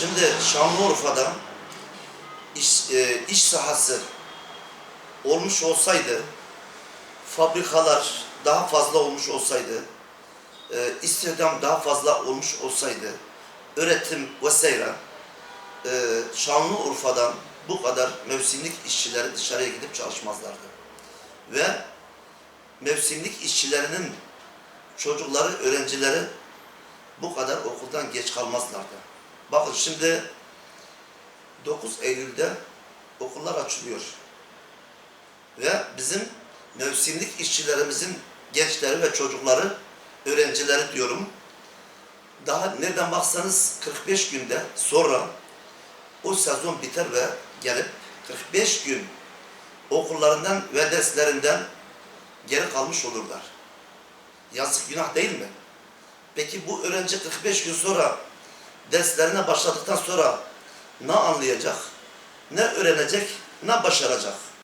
Şimdi Şanlıurfa'da iş, e, iş sahası olmuş olsaydı, fabrikalar daha fazla olmuş olsaydı, e, istihdam daha fazla olmuş olsaydı, üretim vesaire e, Şanlıurfa'dan bu kadar mevsimlik işçileri dışarıya gidip çalışmazlardı. Ve mevsimlik işçilerinin çocukları, öğrencileri bu kadar okuldan geç kalmazlardı. Bakın şimdi 9 Eylül'de okullar açılıyor. Ve bizim mevsimlik işçilerimizin gençleri ve çocukları, öğrencileri diyorum, daha nereden baksanız 45 günde sonra o sezon biter ve gelip 45 gün okullarından ve derslerinden geri kalmış olurlar. Yazık günah değil mi? Peki bu öğrenci 45 gün sonra derslerine başladıktan sonra ne anlayacak, ne öğrenecek, ne başaracak?